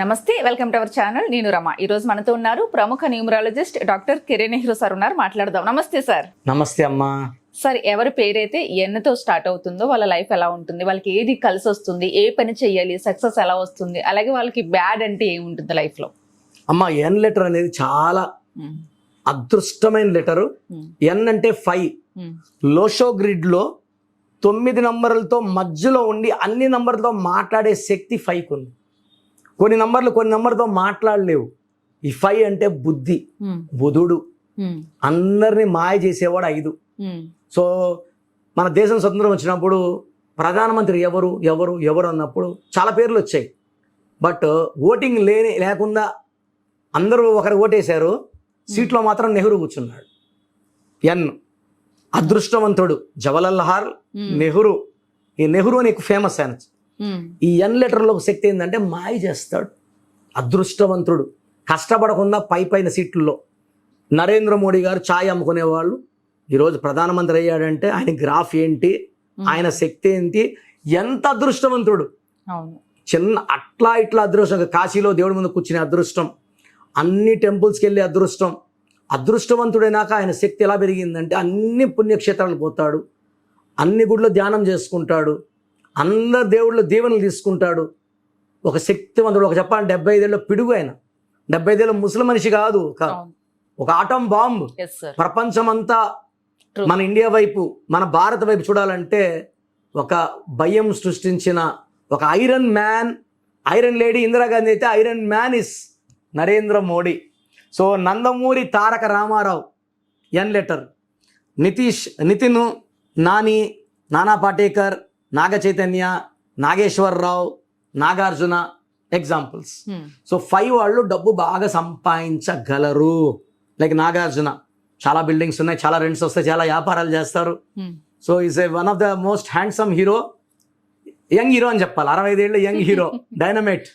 నమస్తే welcome to our channel. నేను రమ. ఈ రోజు మనతో ఉన్నారు ప్రముఖ numerologist doctor Kiran Nehru sir ఉన్నారు. మాట్లాడదాం. నమస్తే సార్. నమస్తే అమ్మా. సార్ ఎవరి పేరైతే ఎన్నతో స్టార్ట్ అవుతుందో వాళ్ళ లైఫ్ ఎలా ఉంటుంది? వాళ్ళకి ఏది కలిసి వస్తుంది? ఏ పని చేయాలి? సక్సెస్ ఎలా వస్తుంది? అలాగే వాళ్ళకి బ్యాడ్ అంటే ఏముంటుంది లైఫ్లో అమ్మ ఎన్ లెటర్ అనేది చాలా అదృష్టమైన లెటరు. ఎన్ అంటే ఫైవ్. లోషో గ్రిడ్లో తొమ్మిది నంబర్లతో మధ్యలో ఉండి అన్ని నంబర్లతో మాట్లాడే శక్తి ఫైవ్కి ఉంది. కొన్ని నంబర్లు కొన్ని నంబర్లతో మాట్లాడలేవు. ఈ ఫైవ్ అంటే బుద్ధి బుధుడు. అందరినీ మాయ చేసేవాడు ఐదు. సో మన దేశం స్వతంత్రం వచ్చినప్పుడు ప్రధానమంత్రి ఎవరు ఎవరు ఎవరు అన్నప్పుడు చాలా పేర్లు వచ్చాయి. బట్ ఓటింగ్ లేని లేకుండా అందరూ ఒకరు ఓటేశారు. సీట్లో మాత్రం నెహ్రూ కూర్చున్నాడు. ఎన్ అదృష్టవంతుడు జవహర్లాల్ నెహ్రూ. ఈ నెహ్రూ అని ఫేమస్ ఆయన. ఈ ఎన్ లెటర్లో ఒక శక్తి ఏంటంటే మాయ చేస్తాడు అదృష్టవంతుడు. కష్టపడకుండా పై పైన సీట్లలో. నరేంద్ర మోడీ గారు ఛాయ్ అమ్ముకునేవాళ్ళు. ఈరోజు ప్రధానమంత్రి అయ్యాడంటే ఆయన గ్రాఫ్ ఏంటి ఆయన శక్తి ఏంటి ఎంత అదృష్టవంతుడు. చిన్న అట్లా ఇట్లా అదృష్టం కాశీలో దేవుడి ముందు కూర్చునే అదృష్టం అన్ని టెంపుల్స్కి వెళ్ళే అదృష్టం. అదృష్టవంతుడైనాక ఆయన శక్తి ఎలా పెరిగిందంటే అన్ని పుణ్యక్షేత్రాలు పోతాడు అన్ని గుడిలో ధ్యానం చేసుకుంటాడు అందరు దేవుళ్ళ దీవెనలు తీసుకుంటాడు. ఒక శక్తివంతుడు ఒక చెప్పాలంటే డెబ్బై ఐదేళ్ళ పిడుగు ఆయన. డెబ్బై ఐదేళ్ళ ముసలి మనిషి కాదు ఒక ఆటం బాంబ్. ప్రపంచమంతా. మన ఇండియా వైపు మన భారత్ వైపు చూడాలంటే ఒక భయం సృష్టించిన ఒక iron man iron lady Indira Gandhi అయితే iron man is Narendra Modi. So Nandamuri Taraka Rama Rao N letter Nitish Nitin Nani Nana Patekar Naga Chaitanya Nageswara Rao Nagarjuna examples so five వాళ్ళు డబ్బు బాగా సంపాదించగలరు. లైక్ నాగార్జున చాలా బిల్డింగ్స్ ఉన్నాయి చాలా రెంట్స్ వస్తాయి చాలా వ్యాపారాలు చేస్తారు. So is a one of the most handsome hero young hero అని చెప్పాలి. అరవై ఐదేళ్ళు young hero dynamite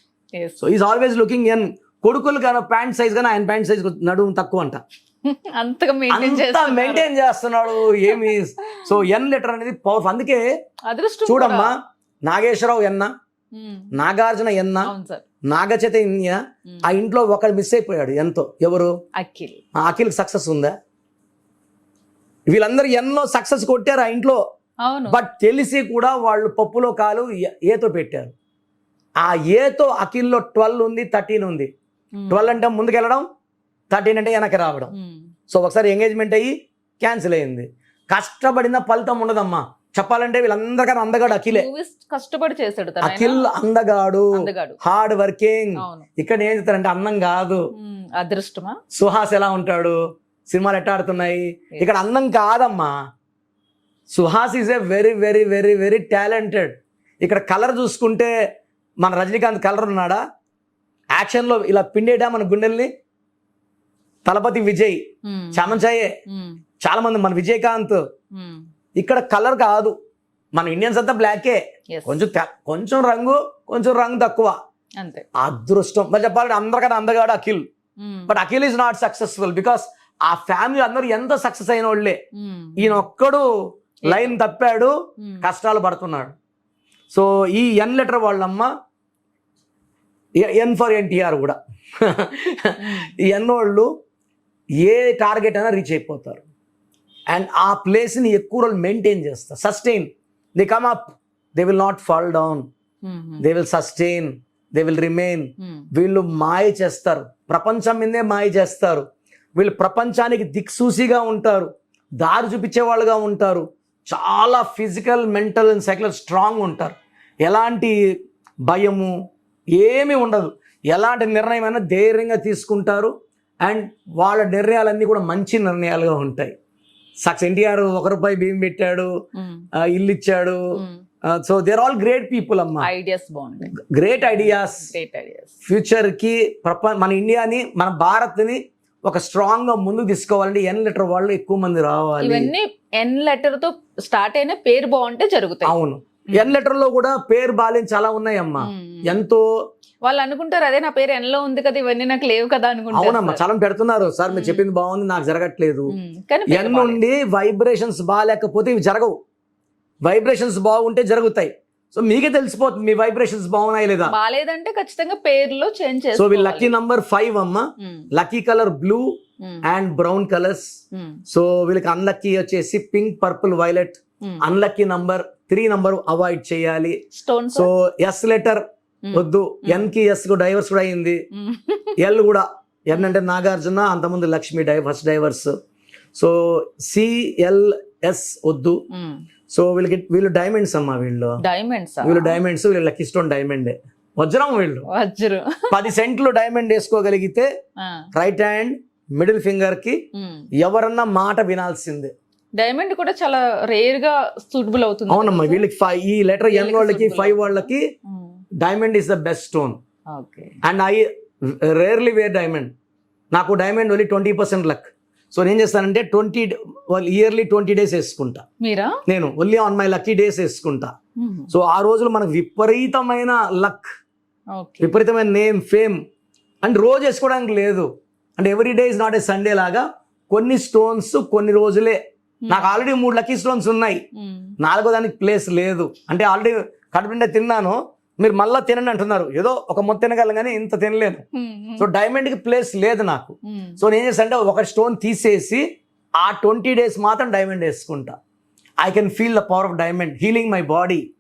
so is always looking young కొడుకులు కానీ ప్యాంట్ సైజ్ కానీ ఆయన ప్యాంట్ సైజ్ నడుము తక్కువ అంట అంతగా మెయింటైన్ అంతా చేస్తున్నారు. మెయింటైన్ చేస్తున్నాడు ఏమి సో ఎన్ లెటర్ అనేది పవర్ఫుల్ అందుకే చూడమ్మా. నాగేశ్వరరావు ఎన్న నాగార్జున ఎన్న నాగచైతన్య ఆ ఇంట్లో ఒకడు మిస్ అయిపోయాడు ఎంతో ఎవరు? అఖిల్. ఆ అఖిల్ సక్సెస్ ఉందా? వీళ్ళందరూ ఎన్నో సక్సెస్ కొట్టారు ఆ ఇంట్లో. బట్ తెలిసి కూడా వాళ్ళు పప్పులో కాలు ఏతో పెట్టారు. ఆ ఏతో అఖిల్లో ట్వెల్వ్ ఉంది థర్టీన్ ఉంది. ట్వెల్వ్ అంటే ముందుకెళ్ళడం థర్టీన్ అంటే వెనక్కి రావడం. సో ఒకసారి ఎంగేజ్మెంట్ అయ్యి క్యాన్సిల్ అయింది. కష్టపడిన ఫలితం ఉండదమ్మా. చెప్పాలంటే వీళ్ళందరికన్నా అందగాడు అఖిలే. కష్టపడి చేశాడు. అఖిల్ అందగాడు. Hard working. ఇక్కడ ఏం చెప్తారంటే అందం కాదు. అదృష్టమా? సుహాస్ ఎలా ఉంటాడు? సినిమాలు ఎట్లా ఆడుతున్నాయి? ఇక్కడ అందం కాదమ్మా. Suhas is a very very very very talented. ఇక్కడ కలర్ చూసుకుంటే మన రజనీకాంత్ కలర్ ఉన్నాడా? యాక్షన్లో ఇలా పిండేటా మన గుండెల్ని తలపతి విజయ్ ఉమ్, చాలా మంది మన విజయకాంత్. ఇక్కడ కలర్ కాదు. మన ఇండియన్స్ అంతా బ్లాకే. కొంచెం కొంచెం రంగు కొంచెం రంగు తక్కువ. అంతే. అదృష్టం. మరి చెప్పాలంటే అందరికన్నా అందగాడు Akhil. But Akhil is not successful because ఆ ఫ్యామిలీ అందరూ ఎంత సక్సెస్ అయిన వాళ్ళే. ఈయన ఒక్కడు లైన్ తప్పాడు కష్టాలు పడుతున్నాడు. సో ఈ ఎన్ లెటర్ వాళ్ళమ్మ ఎన్ ఫర్ ఎన్టీఆర్ కూడా. ఈ ఎన్ వాళ్ళు ఏ టార్గెట్ అయినా రీచ్ అయిపోతారు. అండ్ ఆ ప్లేస్ని ఎక్కువ రోజులు మెయింటైన్ చేస్తారు. Sustain they come up they will not fall down they will sustain they will remain వీళ్ళు మాయ చేస్తారు. ప్రపంచం మీదే మాయ చేస్తారు. వీళ్ళు ప్రపంచానికి దిక్సూసిగా ఉంటారు. దారి చూపించే వాళ్ళుగా ఉంటారు. చాలా ఫిజికల్ మెంటల్ అండ్ సైకల్ స్ట్రాంగ్ ఉంటారు. ఎలాంటి భయము ఏమీ ఉండదు. ఎలాంటి నిర్ణయం అయినా ధైర్యంగా తీసుకుంటారు. అండ్ వాళ్ళ నిర్ణయాలన్నీ కూడా మంచి నిర్ణయాలుగా ఉంటాయి. సక్స్ ఎన్టీఆర్ ఒక రూపాయి బియ్యం పెట్టాడు ఆ, ఇల్లు ఇచ్చాడు. So there all great people అమ్మా. ఐడియాస్ బాగుంటాయి గ్రేట్ ఐడియాస్ ఫ్యూచర్కి ప్రప మన ఇండియాని మన భారత్ని ఒక స్ట్రాంగ్గా ముందుకు తీసుకోవాలంటే ఎన్ లీటర్ వాళ్ళు ఎక్కువ మంది రావాలి. ఇవన్నీ ఎన్ లెటర్తో స్టార్ట్ అయిన పేరు బాగుంటే జరుగుతాయి. అవును. ఎన్ లెటర్లో కూడా పేరు బాలేని చాలా ఉన్నాయమ్మా. ఉమ్. ఎంతో వాళ్ళు అనుకుంటారు అదే నా పేరు ఎన్లో ఉంది కదా ఇవన్నీ నాకు లేవు కదా అవునమ్మా అనుకుంటారు చాలా పెడుతున్నారు. సార్ మీరు. చెప్పింది బాగుంది నాకు జరగట్లేదు. ఎన్. నుండి వైబ్రేషన్స్ బాగాలేకపోతే ఇవి జరగవు. వైబ్రేషన్స్ బాగుంటే జరుగుతాయి. సో మీకే తెలిసిపోతుంది మీ వైబ్రేషన్స్ బాగున్నాయి లేదా? బాగాలేదంటే ఖచ్చితంగా పేర్లో చేంజ్ సో వీళ్ళు లక్కీ నంబర్ ఫైవ్ అమ్మ. Hmm. Lucky colour blue and brown colours Hmm. So వీళ్ళకి అన్లక్కీ వచ్చేసి pink purple violet unlucky number three number avoid చేయాలి. సో ఎస్ లెటర్ వద్దు. ఎన్కి ఎస్ డైవర్స్ కూడా అయింది. ఎల్ కూడా. ఎన్ అంటే నాగార్జున అంతకుముందు లక్ష్మి డై ఫస్ట్ డైవర్స్. సో సిఎల్ఎస్ వద్దు. సో వీళ్ళకి వీళ్ళు డైమండ్స్ అమ్మా వీళ్ళు. డైమండ్స్? వీళ్ళు డైమండ్స్ వీళ్ళు లక్కీ స్టోన్ డైమండ్. వజ్రం వీళ్ళు. వజ్రు. పది సెంట్లు డైమండ్ వేసుకోగలిగితే రైట్ హ్యాండ్ మిడిల్ ఫింగర్కి ఎవరన్నా మాట వినాల్సిందే. డైమండ్ కూడా చాలా రేర్గా సూటబుల్ అవుతుంది. అవునమ్మా వీళ్ళకి ఫైవ్ ఈ లెటర్ ఎన్ వీళ్ళకి. ఫైవ్ వాళ్ళకి diamond is the best stone. Okay. And I rarely wear diamond నాకు diamond only twenty percent luck so నేను చేస్తానంటే ట్వంటీ ఇయర్లీ ట్వంటీ డేస్ వేసుకుంటా. మీరా? నేను only on my lucky days వేసుకుంటా. సో ఆ రోజులు మనకు విపరీతమైన లక్ విపరీతమైన నేమ్ ఫేమ్ అండ్ రోజు వేసుకోవడానికి లేదు. అంటే every day is not a Sunday లాగా కొన్ని స్టోన్స్ కొన్ని రోజులే నాకు ఆల్రెడీ మూడు లక్కీ స్టోన్స్ ఉన్నాయి. నాలుగో దానికి ప్లేస్ లేదు. అంటే ఆల్రెడీ కడుపు నిండా తిన్నాను. మీరు మళ్ళీ తినండి అంటున్నారు. ఏదో ఒక మొత్తం తినగలను కానీ ఇంత తినలేను. సో డైమండ్కి ప్లేస్ లేదు నాకు. సో నేను అంటే ఒక స్టోన్ తీసేసి ఆ ట్వంటీ డేస్ మాత్రం డైమండ్ వేసుకుంటా. I can feel the power of diamond healing my body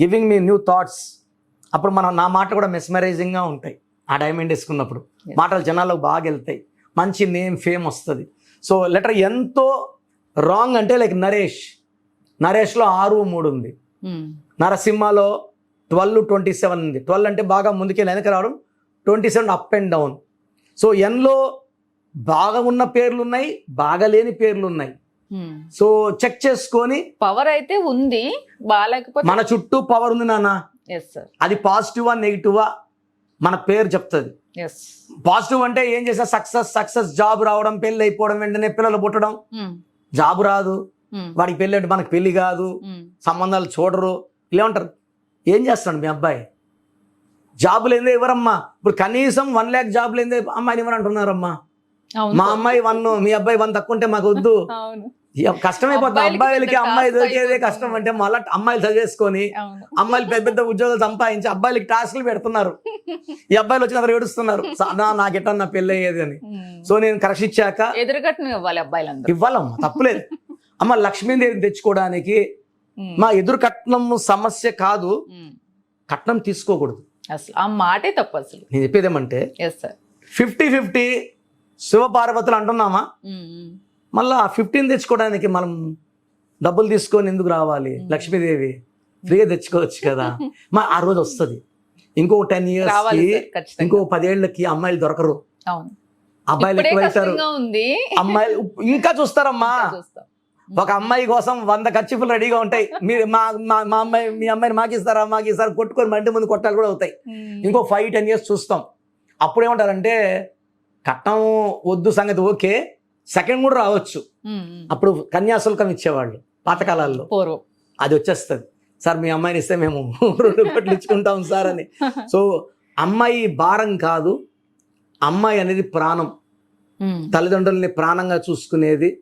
giving me new thoughts అప్పుడు మనం నా మాట కూడా మెస్మరైజింగ్గా ఉంటాయి. ఆ డైమండ్ వేసుకున్నప్పుడు. మాటలు జనాలకు బాగా వెళ్తాయి. మంచి నేమ్ ఫేమ్ వస్తుంది. సో లెటర్ ఎంతో రాంగ్ అంటే లైక్ నరేష్. నరేష్లో ఆరు మూడు ఉంది. నరసింహలో ట్వెల్వ్ ట్వంటీ సెవెన్ ఉంది. ట్వెల్వ్ అంటే బాగా ముందుకెళ్ళి వెనక రావడం? Twenty seven up and down. So ఎన్లో బాగా ఉన్న పేర్లు ఉన్నాయి బాగా లేని పేర్లు ఉన్నాయి సో చెక్ చేసుకొని పవర్ అయితే ఉంది బాగాలేకపోతే మన చుట్టూ పవర్ ఉంది నాన్న. అది పాజిటివా నెగిటివా మన పేరు చెప్తుంది. పాజిటివ్ అంటే ఏం చేసా సక్సెస్ సక్సెస్ జాబ్ రావడం పెళ్ళి అయిపోవడం వెంటనే పిల్లలు పుట్టడం. జాబ్ రాదు. వాడికి పెళ్ళి అంటే మనకు పెళ్ళి కాదు. సంబంధాలు చూడరు. ఇలా ఉంటారు ఏం చేస్తున్నాడు మీ అబ్బాయి? జాబ్ లేదే ఎవరమ్మా? ఇప్పుడు కనీసం వన్ ల్యాక్ జాబ్ లేదే అమ్మాయిని ఎవరు అంటున్నారమ్మా అవును. మా అమ్మాయి వన్ మీ అబ్బాయి వన్ తక్కువ ఉంటే మాకు వద్దు. కష్టమైపోతుంది. అబ్బాయిలకి అమ్మాయి దొరికేదే. కష్టం అంటే మళ్ళీ అమ్మాయిలు చదివేసుకొని అమ్మాయిలు పెద్ద పెద్ద ఉద్యోగాలు సంపాదించి అబ్బాయిలకి టాస్క్లు పెడుతున్నారు. ఈ అబ్బాయిలు వచ్చిన ఏడుస్తున్నారు. "సా- నా నాకెట్టా నా పెళ్ళి అయ్యేది అని. సో నేను కరెక్షన్ ఇచ్చాక ఎదురుగట్టును ఇవ్వాలి అబ్బాయిలందరూ. ఇవ్వాలమ్మా తప్పులేదు. అమ్మ లక్ష్మీదేవిని తెచ్చుకోవడానికి. మా ఎదురు కట్నం సమస్య కాదు. కట్నం తీసుకోకూడదు. అసలు ఆ మాటే తప్పు అసలు. నేను చెప్పేది ఏమంటే ఎస్ సార్ ఫిఫ్టీ ఫిఫ్టీ శివపార్వతులు అంటున్నామా? మళ్ళా ఫిఫ్టీన్ తెచ్చుకోవడానికి మనం డబ్బులు తీసుకొని ఎందుకు రావాలి? లక్ష్మీదేవి ఫ్రీగా తెచ్చుకోవచ్చు కదా. మా ఆ రోజు వస్తుంది. ఇంకో టెన్ ఇయర్స్ రావాలి కి సార్ ఖచ్చితంగా. ఇంకో పదేళ్ళకి అమ్మాయిలు దొరకరు. అబ్బాయిలు ఇప్పుడే ఎక్కువ వెళ్తారు కష్టంగా ఉంది. అమ్మాయిలు ఇంకా చూస్తారమ్మా. చూస్తాం. ఒక అమ్మాయి కోసం వంద ఖర్చులు రెడీగా ఉంటాయి. మీరు మా మా- మా అమ్మాయి మీ అమ్మాయిని మాకు ఇస్తారా మాకు ఇస్తారా కొట్టుకొని మంటి ముందు కొట్టాలు కూడా అవుతాయి. ఇంకో ఫైవ్ టెన్ ఇయర్స్ చూస్తాం. అప్పుడు ఏమంటారంటే కట్నం వద్దు సంగతి ఓకే. సెకండ్ కూడా రావచ్చు. అప్పుడు కన్యాశుల్కం ఇచ్చేవాళ్ళు పాతకాలాల్లో. అది వచ్చేస్తుంది. సార్ మీ అమ్మాయిని ఇస్తే మేము రెండు కోట్లు ఇచ్చుకుంటాం సార్ అని. సో అమ్మాయి భారం కాదు. అమ్మాయి అనేది ప్రాణం. తల్లిదండ్రుల్ని ప్రాణంగా చూసుకునేది.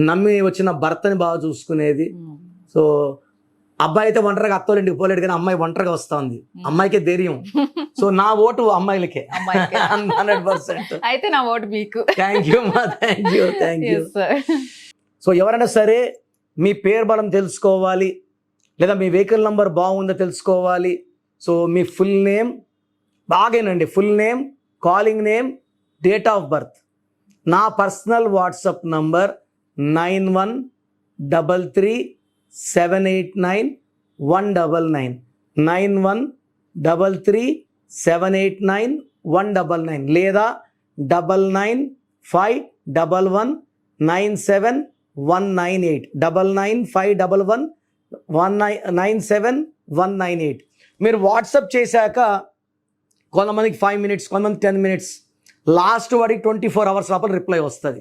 నమ్మి వచ్చిన భర్తని బాగా చూసుకునేది. సో అబ్బాయి అయితే ఒంటరిగా అత్తోళ్ళింటికి పోలేడు కానీ అమ్మాయి ఒంటరిగా వస్తా ఉంది అమ్మాయికే ధైర్యం. సో నా ఓటు అమ్మాయిలకే. Hundred percent. అయితే నా ఓటు మీకు. థ్యాంక్ యూ మా thank you thank you so ఎవరైనా సరే మీ పేరు బలం తెలుసుకోవాలి లేదా మీ వెహికల్ నంబర్ బాగుందో తెలుసుకోవాలి. సో మీ full name బాగేనండి full name calling name date of birth. నా personal WhatsApp number nine one double three seven eight nine one double nine. Nine one double three seven eight nine one double nine లేదా double nine five double one nine seven one nine eight double nine five double one one nine nine seven one nine eight మీరు WhatsApp చేశాక కొంతమందికి five minutes కొంతమంది ten minutes last వాడికి twenty four hours లోపల reply వస్తుంది.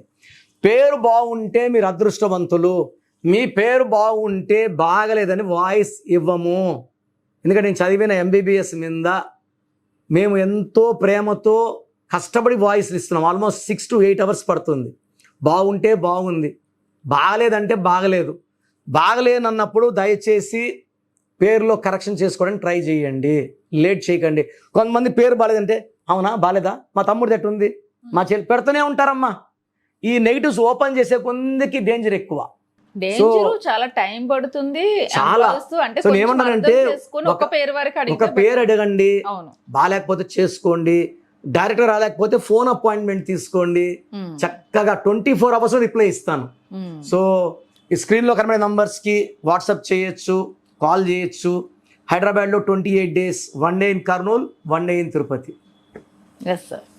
పేరు బాగుంటే మీరు అదృష్టవంతులు మీ పేరు బాగుంటే బాగలేదని వాయిస్ ఇవ్వము. ఎందుకంటే నేను చదివిన ఎంబీబీఎస్ మీద మేము ఎంతో ప్రేమతో కష్టపడి వాయిస్ ఇస్తున్నాం. Almost six to eight hours పడుతుంది. బాగుంటే బాగుంది. బాగలేదంటే బాగలేదు. బాగలేనన్నప్పుడు దయచేసి పేరులో కరెక్షన్ చేసుకోవడానికి ట్రై చేయండి. లేట్ చేయకండి. కొంతమంది పేరు బాగాలేదంటే అవునా? బాలేదా? మా తమ్ముడు తట్టు ఉంది మా చెల్లి పెడుతూనే ఉంటారమ్మా. ఈ నెగిటివ్స్ ఓపెన్ చేసే కొందికి డేంజర్ ఎక్కువ. చాలా టైం పడుతుంది చాలా. అంటే ఒక పేరు వరకు ఒక పేరు అడగండి బాగాలేకపోతే చేసుకోండి డైరెక్టర్ రాలేకపోతే ఫోన్ అపాయింట్మెంట్ తీసుకోండి ఉమ్, చక్కగా ట్వంటీ ఫోర్ అవర్స్ రిప్లై ఇస్తాను. సో ఈ స్క్రీన్లో కనబడే నంబర్స్కి వాట్సాప్ చేయొచ్చు కాల్ చేయొచ్చు. హైదరాబాద్లో twenty eight days one day in Kurnool one day in Tirupati yes sir